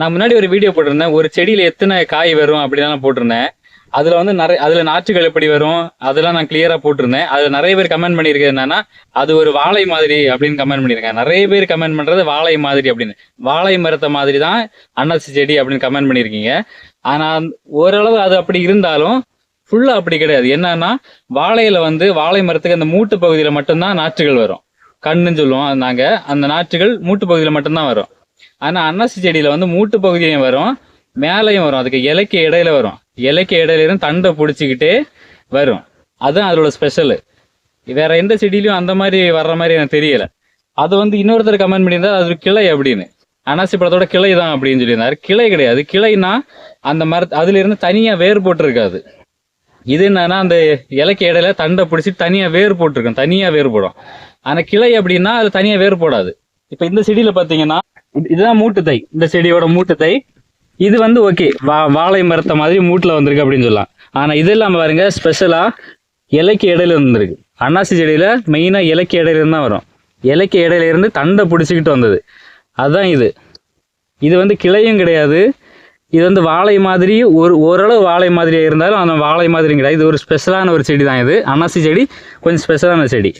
நான் முன்னாடி ஒரு வீடியோ போட்டிருந்தேன். ஒரு செடியில எத்தனை காய் வரும் அப்படிலாம் போட்டிருந்தேன். அதுல வந்து நிறைய அதுல நாற்றுகள் எப்படி வரும்? அதெல்லாம் நான் கிளியரா போட்டிருந்தேன். அதுல நிறைய பேர் கமெண்ட் பண்ணியிருக்கிறது என்னன்னா அது ஒரு வாழை மாதிரி அப்படின்னு கமெண்ட் பண்ணியிருக்காங்க. நிறைய பேர் கமெண்ட் பண்றது வாழை மாதிரி அப்படின்னு. வாழை மரத்தை மாதிரி தான் அன்னாசி செடி அப்படின்னு கமெண்ட் பண்ணியிருக்கீங்க. ஆனா ஓரளவு அது அப்படி இருந்தாலும் ஃபுல்லா அப்படி கிடையாது. என்னன்னா வாழையில வந்து வாழை மரத்துக்கு அந்த மூட்டு பகுதியில மட்டும்தான் நாற்றுகள் வரும். கண்ணுன்னு சொல்லுவோம் நாங்க. அந்த நாற்றுகள் மூட்டு பகுதியில மட்டும்தான் வரும். ஆனால் அன்னாசி செடியில வந்து மூட்டு பகுதியும் வரும் மேலேயும் வரும். அதுக்கு இலைக்கு இடையில வரும். இலைக்கு இடையில இருந்து தண்டை பிடிச்சிக்கிட்டே வரும். அதுதான் அதோட ஸ்பெஷலு வேற எந்த செடியிலையும் அந்த மாதிரி வர்ற மாதிரி எனக்கு தெரியல. அது வந்து இன்னொருத்தர் கமெண்ட் பண்ணியிருந்தா அது கிளை அப்படின்னு. அனாசி பழத்தோட கிளை தான் அப்படின்னு சொல்லியிருந்தாரு. கிளை கிடையாது. கிளைனா அந்த மர அதுல இருந்து தனியா வேர் போட்டிருக்காது. இது என்னன்னா அந்த இலைக்கு இடையில தண்டை பிடிச்சி தனியா வேர் போட்டிருக்கும். தனியா வேர் போடும். ஆனா கிளை அப்படின்னா அது தனியா வேர் போடாது. இப்ப இந்த செடியில பாத்தீங்கன்னா இதுதான் மூட்டு தை இந்த செடியோட மூட்டு தை இது வந்து ஓகே வா வாழை மரத்தை மாதிரி மூட்டில் வந்திருக்கு அப்படின்னு சொல்லலாம். ஆனால் இது இல்லாமல் பாருங்க ஸ்பெஷலாக இலைக்கு இடையில இருந்திருக்கு. அன்னாசி செடியில் மெயினாக இலைக்கு இடையில இருந்து தான் வரும். இலைக்கு இடையில இருந்து தண்டை பிடிச்சிக்கிட்டு வந்தது. அதுதான் இது. இது வந்து கிளையும் கிடையாது. இது வந்து வாழை மாதிரி ஒரு ஓரளவு வாழை மாதிரியாக இருந்தாலும் அந்த வாழை மாதிரி கிடையாது. இது ஒரு ஸ்பெஷலான ஒரு செடி தான் இது. அன்னாசி செடி கொஞ்சம் ஸ்பெஷலான செடி.